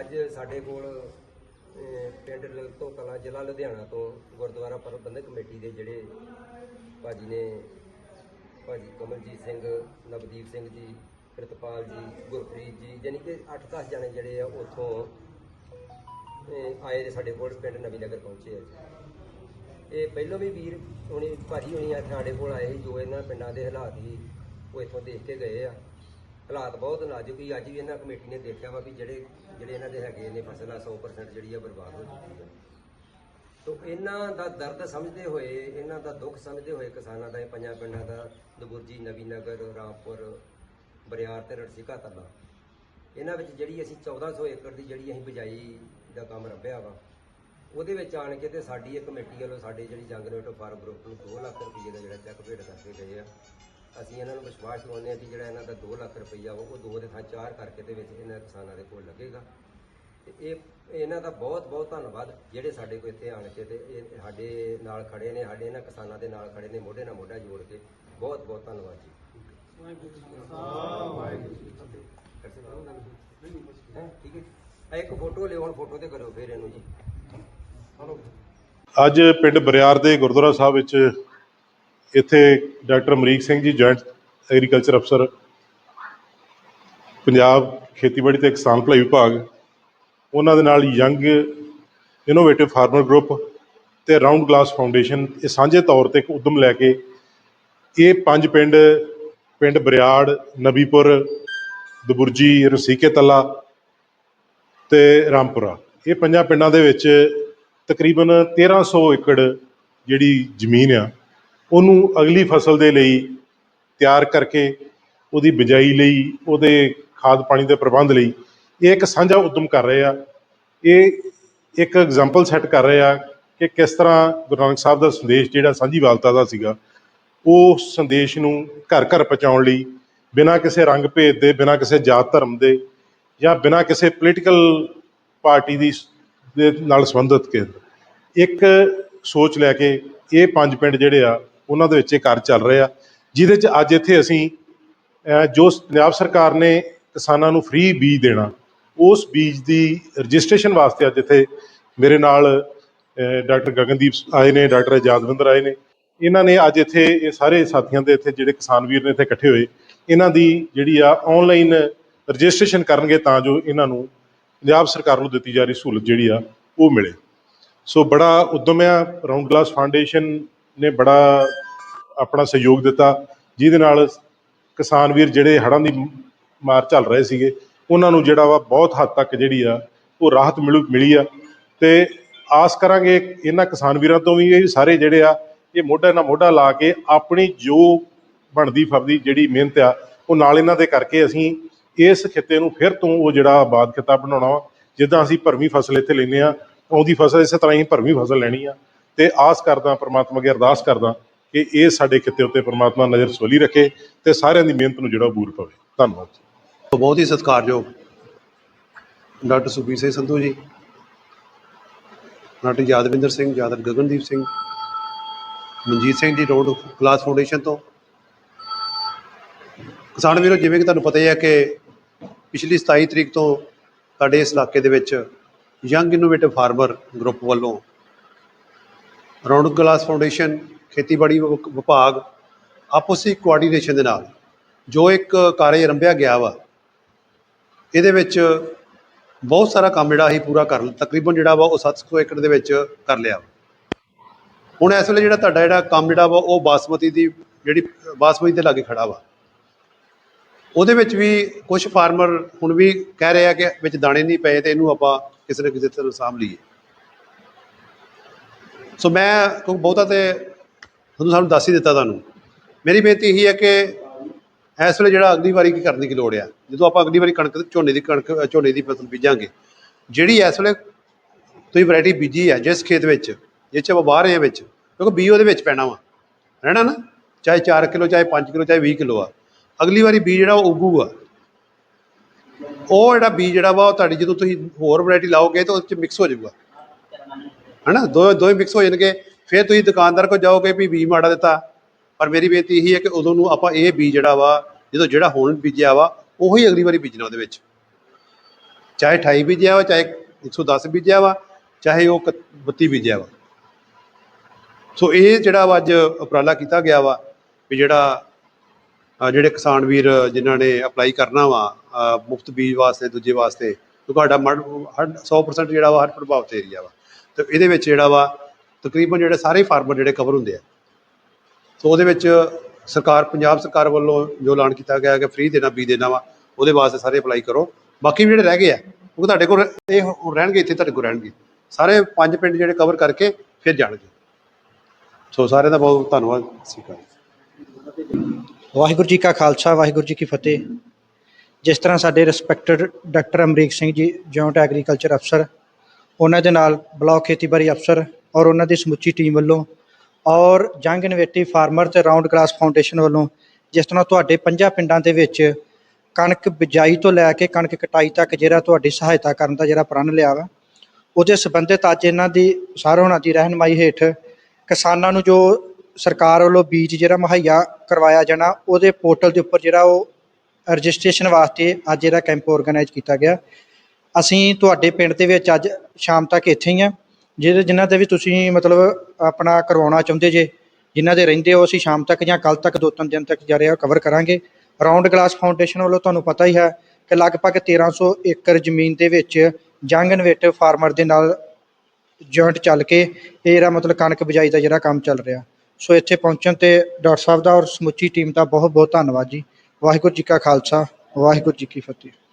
ਅੱਜ ਸਾਡੇ ਕੋਲ ਪਿੰਡ ਲਲਤੋ ਕਲਾ ਜ਼ਿਲ੍ਹਾ ਲੁਧਿਆਣਾ ਤੋਂ ਗੁਰਦੁਆਰਾ ਪ੍ਰਬੰਧਕ ਕਮੇਟੀ ਦੇ ਜਿਹੜੇ ਭਾਜੀ ਨੇ, ਭਾਜੀ ਕਮਲਜੀਤ ਸਿੰਘ, ਨਵਦੀਪ ਸਿੰਘ ਜੀ ਪ੍ਰਿਤਪਾਲ ਜੀ, ਗੁਰਪ੍ਰੀਤ ਜੀ ਯਾਨੀ ਕਿ 8-10 ਜਣੇ ਜਿਹੜੇ ਆ ਉੱਥੋਂ ਆਏ ਨੇ ਸਾਡੇ ਕੋਲ ਪਿੰਡ ਨਵੀਂ ਨਗਰ ਪਹੁੰਚੇ ਆ ਇਹ ਪਹਿਲਾਂ ਵੀ ਵੀਰ ਹੁਣੀ, ਭਾਜੀ ਹੁਣੀ ਆ ਸਾਡੇ ਕੋਲ ਆਏ ਸੀ, ਜੋ ਇਹਨਾਂ ਪਿੰਡਾਂ ਦੇ ਹਾਲਾਤ ਸੀ, ਉਹ ਇੱਥੋਂ ਦੇਖ ਕੇ ਗਏ ਆ। ਹਾਲਾਤ ਬਹੁਤ ਨਾਜ਼ੁਕ ਸੀ। ਅੱਜ ਵੀ ਇਹਨਾਂ ਕਮੇਟੀ ਨੇ ਦੇਖਿਆ ਵਾ ਵੀ ਜਿਹੜੇ ਜਿਹੜੇ ਇਹਨਾਂ ਦੇ ਹੈਗੇ ਨੇ ਫਸਲ ਆ 100% ਜਿਹੜੀ ਆ ਬਰਬਾਦ ਹੋ ਚੁੱਕੀ ਹੈ ਤੋ ਇਹਨਾਂ ਦਾ ਦਰਦ ਸਮਝਦੇ ਹੋਏ, ਇਹਨਾਂ ਦਾ ਦੁੱਖ ਸਮਝਦੇ ਹੋਏ ਕਿਸਾਨਾਂ ਦਾ, ਇਹ ਪੰਜਾਂ ਪਿੰਡਾਂ ਦਾ ਦਬੁਰਜੀ ਨਵੀਂ ਨਗਰ, ਰਾਮਪੁਰ, ਬਰਿਆਰ ਤੇ ਰਣਸੀਕਾ ਤੱਲਾ ਇਹਨਾਂ ਵਿੱਚ ਜਿਹੜੀ ਅਸੀਂ 1400 ਏਕੜ ਦੀ ਜਿਹੜੀ ਅਸੀਂ ਬਿਜਾਈ ਦਾ ਕੰਮ ਰੱਬਿਆ ਵਾ, ਉਹਦੇ ਵਿੱਚ ਆਣ ਕੇ ਤੇ ਸਾਡੀ ਇਹ ਕਮੇਟੀ ਵੱਲੋਂ ਸਾਡੇ ਜਿਹੜੀ ਜੰਗ ਜੰਗਨੇਟੋ ਫਾਰਮ ਗਰੁੱਪ ਨੂੰ 2 ਲੱਖ ਰੁਪਏ ਦਾ ਜਿਹੜਾ ਚੈੱਕ ਭੇਟ ਕਰਕੇ ਗਏ ਆ। ਅਸੀਂ ਇਹਨਾਂ ਨੂੰ ਵਿਸ਼ਵਾਸ ਦਿਵਾਉਂਦੇ ਹਾਂ ਕਿ ਜਿਹੜਾ ਇਹਨਾਂ ਦਾ 2 ਲੱਖ ਰੁਪਈਆ ਉਹ ਦੋ ਦੇ ਥਾਂ ਚਾਰ ਕਰਕੇ ਦੇ ਵਿੱਚ ਇਹਨਾਂ ਕਿਸਾਨਾਂ ਦੇ ਕੋਲ ਲੱਗੇਗਾ। ਤੇ ਇਹ ਇਹਨਾਂ ਦਾ ਬਹੁਤ ਬਹੁਤ ਧੰਨਵਾਦ ਜਿਹੜੇ ਸਾਡੇ ਕੋਲ ਇੱਥੇ ਆਣ ਕੇ ਤੇ ਇਹ ਸਾਡੇ ਨਾਲ ਖੜੇ ਨੇ ਸਾਡੇ ਇਹਨਾਂ ਕਿਸਾਨਾਂ ਦੇ ਨਾਲ ਖੜੇ ਨੇ ਮੋਢੇ ਨਾਲ ਮੋਢਾ ਜੋੜ ਕੇ। ਬਹੁਤ ਬਹੁਤ ਧੰਨਵਾਦ ਜੀ। ਵਾਹਿਗੁਰੂ ਹੈਂ, ਠੀਕ ਹੈ ਇੱਕ ਫੋਟੋ ਲਿਓ ਹੁਣ ਫੋਟੋ ਤੇ ਕਰੋ ਫਿਰ ਇਹਨੂੰ ਜੀ। ਅੱਜ ਪਿੰਡ ਬਰਿਆਰ ਦੇ ਗੁਰਦੁਆਰਾ ਸਾਹਿਬ ਵਿੱਚ ਇੱਥੇ doctor Amrik Singh ji joint agriculture ਅਫਸਰ ਪੰਜਾਬ ਖੇਤੀਬਾੜੀ ਤੇ ਕਿਸਾਨ ਭਲਾਈ ਵਿਭਾਗ, ਉਹਨਾਂ ਦੇ ਨਾਲ ਯੰਗ ਇਨੋਵੇਟਿਵ ਫਾਰਮਰ ਗਰੁੱਪ ਤੇ ਰਾਉਂਡ ਗਲਾਸ ਫਾਊਂਡੇਸ਼ਨ ਇਹ ਸਾਂਝੇ ਤੌਰ ਤੇ ਇੱਕ ਉਦਮ ਲੈ ਕੇ ਇਹ ਪੰਜ ਪਿੰਡ ਪਿੰਡ ਬਰਿਆੜ, ਨਬੀਪੁਰ, ਦਬੁਰਜੀ, ਰਸੀਕੇ ਤਲਾ ਤੇ ਰਾਮਪੁਰਾ। ਇਹ ਪੰਜਾਂ ਪਿੰਡਾਂ ਦੇ ਵਿੱਚ ਤਕਰੀਬਨ 1300 ਏਕੜ ਜਿਹੜੀ ਜ਼ਮੀਨ ਆ ਉਹਨੂੰ ਅਗਲੀ ਫਸਲ ਦੇ ਲਈ ਤਿਆਰ ਕਰਕੇ ਉਹਦੀ ਬਿਜਾਈ ਲਈ, ਉਹਦੇ ਖਾਦ ਪਾਣੀ ਦੇ ਪ੍ਰਬੰਧ ਲਈ, ਇਹ ਇੱਕ ਸਾਂਝਾ ਉਦਮ ਕਰ ਰਹੇ ਆ। ਇਹ ਇੱਕ ਐਗਜ਼ਾਮਪਲ ਸੈੱਟ ਕਰ ਰਹੇ ਆ ਕਿ ਕਿਸ ਤਰ੍ਹਾਂ ਗੁਰੂ ਨਾਨਕ ਸਾਹਿਬ ਦਾ ਸੰਦੇਸ਼ ਜਿਹੜਾ ਸਾਂਝੀਵਾਲਤਾ ਦਾ ਸੀਗਾ, ਉਹ ਸੰਦੇਸ਼ ਨੂੰ ਘਰ ਘਰ ਪਹੁੰਚਾਉਣ ਲਈ, ਬਿਨਾਂ ਕਿਸੇ ਰੰਗ ਭੇਦ ਦੇ, ਬਿਨਾਂ ਕਿਸੇ ਜਾਤ ਧਰਮ ਦੇ ਜਾਂ ਬਿਨਾਂ ਕਿਸੇ ਪੋਲੀਟੀਕਲ ਪਾਰਟੀ ਦੀ ਦੇ ਨਾਲ ਸੰਬੰਧਿਤ ਕੇ ਇੱਕ ਸੋਚ ਲੈ ਕੇ ਇਹ ਪੰਜ ਪਿੰਡ ਜਿਹੜੇ ਆ ਉਹਨਾਂ ਦੇ ਵਿੱਚ ਇਹ ਕਾਰਜ ਚੱਲ ਰਹੇ ਆ, ਜਿਹਦੇ ਚ ਅੱਜ ਇੱਥੇ ਅਸੀਂ ਜੋ ਪੰਜਾਬ ਸਰਕਾਰ ਨੇ ਕਿਸਾਨਾਂ ਨੂੰ ਫ੍ਰੀ ਬੀਜ ਦੇਣਾ, ਉਸ ਬੀਜ ਦੀ ਰਜਿਸਟ੍ਰੇਸ਼ਨ ਵਾਸਤੇ ਅੱਜ ਇੱਥੇ ਮੇਰੇ ਨਾਲ ਡਾਕਟਰ ਗਗਨਦੀਪ ਆਏ ਨੇ, ਡਾਕਟਰ ਆਜ਼ਾਦਵਿੰਦਰ ਆਏ ਨੇ। ਇਹਨਾਂ ਨੇ ਅੱਜ ਇੱਥੇ ਇਹ ਸਾਰੇ ਸਾਥੀਆਂ ਦੇ ਇੱਥੇ ਜਿਹੜੇ ਕਿਸਾਨ ਵੀਰ ਨੇ ਇੱਥੇ ਇਕੱਠੇ ਹੋਏ, ਇਹਨਾਂ ਦੀ ਜਿਹੜੀ ਆ ਆਨਲਾਈਨ ਰਜਿਸਟ੍ਰੇਸ਼ਨ ਕਰਨਗੇ ਤਾਂ ਜੋ ਇਹਨਾਂ ਨੂੰ ਪੰਜਾਬ ਸਰਕਾਰ ਨੂੰ ਦਿੱਤੀ ਜਾ ਰਹੀ ਸਹੂਲਤ ਜਿਹੜੀ ਆ, ਉਹ ਮਿਲੇ। ਸੋ ਬੜਾ ਉਦਮ ਆ ਰਾਉਂਡ ਗਲਾਸ ਫਾਊਂਡੇਸ਼ਨ ਨੇ ਬੜਾ ਆਪਣਾ ਸਹਿਯੋਗ ਦਿੱਤਾ, ਜਿਹਦੇ ਨਾਲ ਕਿਸਾਨ ਵੀਰ ਜਿਹੜੇ ਹੜ੍ਹਾਂ ਦੀ ਮਾਰ ਝੱਲ ਰਹੇ ਸੀਗੇ, ਉਹਨਾਂ ਨੂੰ ਜਿਹੜਾ ਵਾ ਬਹੁਤ ਹੱਦ ਤੱਕ ਜਿਹੜੀ ਆ, ਉਹ ਰਾਹਤ ਮਿਲੂ, ਮਿਲੀ ਆ। ਤੇ ਆਸ ਕਰਾਂਗੇ ਇਹਨਾਂ ਕਿਸਾਨ ਵੀਰਾਂ ਤੋਂ ਵੀ ਇਹ ਸਾਰੇ ਜਿਹੜੇ ਆ, ਇਹ ਮੋਢਾ ਨਾਲ ਮੋਢਾ ਲਾ ਕੇ ਆਪਣੀ ਜੋ ਬਣਦੀ ਫਰਦੀ ਜਿਹੜੀ ਮਿਹਨਤ ਆ, ਉਹ ਨਾਲ ਇਹਨਾਂ ਦੇ ਕਰਕੇ ਅਸੀਂ ਇਸ ਖਿੱਤੇ ਨੂੰ ਫਿਰ ਤੋਂ ਉਹ ਜਿਹੜਾ ਆਬਾਦ ਖਿੱਤਾ ਬਣਾਉਣਾ ਵਾ। ਜਿੱਦਾਂ ਅਸੀਂ ਭਰਵੀਂ ਫਸਲ ਇੱਥੇ ਲੈਂਦੇ ਆ ਆਉਂਦੀ ਫਸਲ ਇਸੇ ਤਰ੍ਹਾਂ ਹੀ ਭਰਵੀਂ ਫਸਲ ਲੈਣੀ ਆ। ਤੇ ਆਸ ਕਰਦਾ, ਪ੍ਰਮਾਤਮਾ ਅੱਗੇ ਅਰਦਾਸ ਕਰਦਾ ਕਿ ਇਹ ਸਾਡੇ ਖਿੱਤੇ ਉੱਤੇ ਪ੍ਰਮਾਤਮਾ ਨਜ਼ਰ ਸੋਲੀ ਰੱਖੇ ਤੇ ਸਾਰਿਆਂ ਦੀ ਮਿਹਨਤ ਨੂੰ ਜਿਹੜਾ ਬੂਰ ਪਵੇ। ਧੰਨਵਾਦ ਜੀ। ਬਹੁਤ ਹੀ ਸਤਿਕਾਰਯੋਗ doctor Sukhbir Singh Sandhu ji, doctor Yadvinder Singh, Yadav Gagandeep Singh, Manjeet Singh ji round glass foundation ਤੋਂ। ਕਿਸਾਨ ਵੀਰੋ, ਜਿਵੇਂ ਕਿ ਤੁਹਾਨੂੰ ਪਤਾ ਹੀ ਹੈ ਕਿ ਪਿਛਲੀ 27 ਤਰੀਕ ਤੋਂ ਸਾਡੇ ਇਸ ਇਲਾਕੇ ਦੇ ਵਿੱਚ ਯੰਗ ਇਨੋਵੇਟਿਵ ਫਾਰਮਰ ਗਰੁੱਪ ਵੱਲੋਂ ਰੌਣਕ ਗਲਾਸ ਫਾਊਂਡੇਸ਼ਨ, ਖੇਤੀਬਾੜੀ ਵਿਭਾਗ, ਆਪਸੀ ਕੋਆਰਡੀਨੇਸ਼ਨ ਦੇ ਨਾਲ ਜੋ ਇੱਕ ਕਾਰਜ ਆਰੰਭਿਆ ਗਿਆ ਵਾ, ਇਹਦੇ ਵਿੱਚ ਬਹੁਤ ਸਾਰਾ ਕੰਮ ਜਿਹੜਾ ਅਸੀਂ ਪੂਰਾ ਕਰ, ਤਕਰੀਬਨ ਜਿਹੜਾ ਵਾ ਉਹ 700 ਏਕੜ ਦੇ ਵਿੱਚ ਕਰ ਲਿਆ ਹੁਣ ਇਸ ਵੇਲੇ ਜਿਹੜਾ ਤੁਹਾਡਾ ਜਿਹੜਾ ਕੰਮ ਜਿਹੜਾ ਵਾ ਉਹ ਬਾਸਮਤੀ ਦੀ ਜਿਹੜੀ ਬਾਸਮਤੀ ਦੇ ਲਾਗੇ ਖੜਾ ਵਾ। ਉਹਦੇ ਵਿੱਚ ਵੀ ਕੁਝ ਫਾਰਮਰ ਹੁਣ ਵੀ ਕਹਿ ਰਹੇ ਆ ਕਿ ਵਿੱਚ ਦਾਣੇ ਨਹੀਂ ਪਏ ਤੇ ਇਹਨੂੰ ਆਪਾਂ ਕਿਸੇ ਨਾ ਕਿਸੇ ਤਰ੍ਹਾਂ ਸਾਂਭ ਲਈਏ। ਸੋ ਮੈਂ ਕੋਈ ਬਹੁਤਾ ਤੇ ਤੁਹਾਨੂੰ ਸਾਨੂੰ ਦੱਸ ਹੀ ਦਿੱਤਾ ਤੁਹਾਨੂੰ। ਮੇਰੀ ਬੇਨਤੀ ਇਹੀ ਹੈ ਕਿ ਇਸ ਵੇਲੇ ਜਿਹੜਾ ਅਗਲੀ ਵਾਰੀ ਕੀ ਕਰਨ ਦੀ ਲੋੜ ਆ? ਜਦੋਂ ਆਪਾਂ ਅਗਲੀ ਵਾਰੀ ਕਣਕ ਝੋਨੇ ਦੀ ਕਣਕ ਝੋਨੇ ਦੀ ਫਸਲ ਬੀਜਾਂਗੇ, ਜਿਹੜੀ ਇਸ ਵੇਲੇ ਤੁਸੀਂ ਵੈਰਾਈਟੀ ਬੀਜੀ ਹੈ ਜਿਸ ਖੇਤ ਵਿੱਚ ਜਿਹ ਚ ਆਪਾਂ ਬਾਹਰ ਰਹੇ ਵਿੱਚ, ਕਿਉਂਕਿ ਬੀ ਉਹਦੇ ਵਿੱਚ ਪੈਣਾ ਵਾ। ਰਹਿਣਾ ਨਾ? ਚਾਹੇ 4 ਕਿਲੋ, ਚਾਹੇ 5 ਕਿਲੋ, ਚਾਹੇ 20 ਕਿਲੋ ਆ। ਅਗਲੀ ਵਾਰੀ ਬੀ ਜਿਹੜਾ ਉਹ ਉੱਗੂਗਾ ਉਹ ਜਿਹੜਾ ਬੀ ਜਿਹੜਾ ਵਾ, ਉਹ ਤੁਹਾਡੀ ਜਦੋਂ ਤੁਸੀਂ ਹੋਰ ਵੈਰਾਈਟੀ ਲਾਓਗੇ ਤਾਂ ਉਹਦੇ ਚ ਮਿਕਸ ਹੋ ਜਾਊਗਾ। ਹਨਾ? ਦੋ ਦੋਵੇਂ ਮਿਕਸ ਹੋ ਜਾਣਗੇ। ਫਿਰ ਤੁਸੀਂ ਦੁਕਾਨਦਾਰ ਕੋਲ ਜਾਓਗੇ ਵੀ ਬੀਜ ਮਾੜਾ ਦਿੱਤਾ। ਪਰ ਮੇਰੀ ਬੇਨਤੀ ਇਹੀ ਹੈ ਕਿ ਉਦੋਂ ਨੂੰ ਆਪਾਂ ਇਹ ਬੀਜ ਜਿਹੜਾ ਵਾ, ਜਦੋਂ ਜਿਹੜਾ ਹੁਣ ਬੀਜਿਆ ਵਾ, ਉਹੀ ਅਗਲੀ ਵਾਰੀ ਬੀਜਣਾ ਉਹਦੇ ਵਿੱਚ। ਚਾਹੇ 28 ਬੀਜਿਆ ਵਾ, ਚਾਹੇ 110 ਬੀਜਿਆ ਵਾ, ਚਾਹੇ ਉਹ 32 ਬੀਜਿਆ ਵਾ। ਸੋ ਇਹ ਜਿਹੜਾ ਵਾ ਅੱਜ ਉਪਰਾਲਾ ਕੀਤਾ ਗਿਆ ਵਾ, ਵੀ ਜਿਹੜਾ ਜਿਹੜੇ ਕਿਸਾਨ ਵੀਰ ਜਿਨ੍ਹਾਂ ਨੇ ਅਪਲਾਈ ਕਰਨਾ ਵਾ ਮੁਫਤ ਬੀਜ ਵਾਸਤੇ, ਦੂਜੇ ਵਾਸਤੇ ਤੁਹਾਡਾ ਮੜ ਹਰ 100% ਜਿਹੜਾ ਵਾ, ਹਰ ਪ੍ਰਭਾਵਿਤ ਏਰੀਆ ਵਾ। ਤੇ ਇਹਦੇ ਵਿੱਚ ਜਿਹੜਾ ਵਾ ਤਕਰੀਬਨ ਜਿਹੜੇ ਸਾਰੇ ਫਾਰਮਰ ਜਿਹੜੇ ਕਵਰ ਹੁੰਦੇ ਆ। ਸੋ ਉਹਦੇ ਵਿੱਚ ਸਰਕਾਰ, ਪੰਜਾਬ ਸਰਕਾਰ ਵੱਲੋਂ ਜੋ ਐਲਾਨ ਕੀਤਾ ਗਿਆ ਕਿ ਫ੍ਰੀ ਦੇਣਾ ਬੀ ਦੇਣਾ ਵਾ, ਉਹਦੇ ਵਾਸਤੇ ਸਾਰੇ ਅਪਲਾਈ ਕਰੋ। ਬਾਕੀ ਵੀ ਜਿਹੜੇ ਰਹਿ ਗਏ ਆ, ਉਹ ਤੁਹਾਡੇ ਕੋਲ ਇਹ ਰਹਿਣਗੇ, ਇੱਥੇ ਤੁਹਾਡੇ ਕੋਲ ਰਹਿਣਗੇ। ਸਾਰੇ ਪੰਜ ਪਿੰਡ ਜਿਹੜੇ ਕਵਰ ਕਰਕੇ ਫਿਰ ਜਾਣਗੇ। ਸੋ ਸਾਰਿਆਂ ਦਾ ਬਹੁਤ ਧੰਨਵਾਦ, ਸਤਿ ਸ਼੍ਰੀ ਅਕਾਲ। ਵਾਹਿਗੁਰੂ ਜੀ ਕਾ ਖਾਲਸਾ, ਵਾਹਿਗੁਰੂ ਜੀ ਕੀ ਫਤਿਹ। ਜਿਸ ਤਰ੍ਹਾਂ ਸਾਡੇ respected doctor Amrik Singh ji joint agriculture ਅਫਸਰ ਉਹਨਾਂ ਦੇ ਨਾਲ ਬਲਾਕ ਖੇਤੀਬਾੜੀ ਅਫਸਰ ਔਰ ਉਹਨਾਂ ਦੀ ਸਮੁੱਚੀ ਟੀਮ ਵੱਲੋਂ ਔਰ ਜੰਗ ਇਨੋਵੇਟਿਵ ਫਾਰਮਰ ਤੇ ਰਾਉਂਡ ਗ੍ਰਾਸ ਫਾਊਂਡੇਸ਼ਨ ਵੱਲੋਂ ਜਿਸ ਤਰ੍ਹਾਂ ਤੁਹਾਡੇ ਪੰਜਾਂ ਪਿੰਡਾਂ ਦੇ ਵਿੱਚ ਕਣਕ ਬਿਜਾਈ ਤੋਂ ਲੈ ਕੇ ਕਣਕ ਕਟਾਈ ਤੱਕ ਜਿਹੜਾ ਤੁਹਾਡੀ ਸਹਾਇਤਾ ਕਰਨ ਦਾ ਜਿਹੜਾ ਪ੍ਰਣ ਲਿਆ ਵਾ, ਉਹਦੇ ਸੰਬੰਧਿਤ ਅੱਜ ਇਹਨਾਂ ਦੀ ਸਾਰ ਉਹਨਾਂ ਦੀ ਰਹਿਨਮਾਈ ਹੇਠ ਕਿਸਾਨਾਂ ਨੂੰ ਜੋ ਸਰਕਾਰ ਵੱਲੋਂ ਬੀਜ ਜਿਹੜਾ ਮੁਹੱਈਆ ਕਰਵਾਇਆ ਜਾਣਾ, ਉਹਦੇ ਪੋਰਟਲ ਦੇ ਉੱਪਰ ਜਿਹੜਾ ਉਹ ਰਜਿਸਟ੍ਰੇਸ਼ਨ ਵਾਸਤੇ ਅੱਜ ਜਿਹੜਾ ਕੈਂਪ ਆਰਗੇਨਾਈਜ਼ ਕੀਤਾ ਗਿਆ। ਅਸੀਂ ਤੁਹਾਡੇ ਪਿੰਡ ਦੇ ਵਿੱਚ ਅੱਜ ਸ਼ਾਮ ਤੱਕ ਇੱਥੇ ਹੀ ਹਾਂ। ਜਿਹਦੇ ਜਿਨ੍ਹਾਂ ਦੇ ਵੀ ਤੁਸੀਂ ਮਤਲਬ ਆਪਣਾ ਕਰਵਾਉਣਾ ਚਾਹੁੰਦੇ ਜੇ, ਜਿਨ੍ਹਾਂ ਦੇ ਰਹਿੰਦੇ ਹੋ, ਅਸੀਂ ਸ਼ਾਮ ਤੱਕ ਜਾਂ ਕੱਲ੍ਹ ਤੱਕ ਦੋ ਤਿੰਨ ਦਿਨ ਤੱਕ ਜਾ ਰਿਹਾ ਕਵਰ ਕਰਾਂਗੇ। ਰਾਉਂਡ ਗਲਾਸ ਫਾਊਂਡੇਸ਼ਨ ਵੱਲੋਂ ਤੁਹਾਨੂੰ ਪਤਾ ਹੀ ਹੈ ਕਿ ਲਗਭਗ 1300 ਏਕੜ ਜ਼ਮੀਨ ਦੇ ਵਿੱਚ ਜੰਗ ਇਨੋਵੇਟਿਵ ਫਾਰਮਰ ਦੇ ਨਾਲ ਜੁਆਇੰਟ ਚੱਲ ਕੇ ਇਹ ਜਿਹੜਾ ਮਤਲਬ ਕਣਕ ਬਿਜਾਈ ਦਾ ਜਿਹੜਾ ਕੰਮ ਚੱਲ ਰਿਹਾ। ਸੋ ਇੱਥੇ ਪਹੁੰਚਣ ਤੇ ਡਾਕਟਰ ਸਾਹਿਬ ਦਾ ਔਰ ਸਮੁੱਚੀ ਟੀਮ ਦਾ ਬਹੁਤ ਬਹੁਤ ਧੰਨਵਾਦ ਜੀ। ਵਾਹਿਗੁਰੂ ਜੀ ਕਾ ਖਾਲਸਾ, ਵਾਹਿਗੁਰੂ ਜੀ ਕੀ ਫਤਿਹ।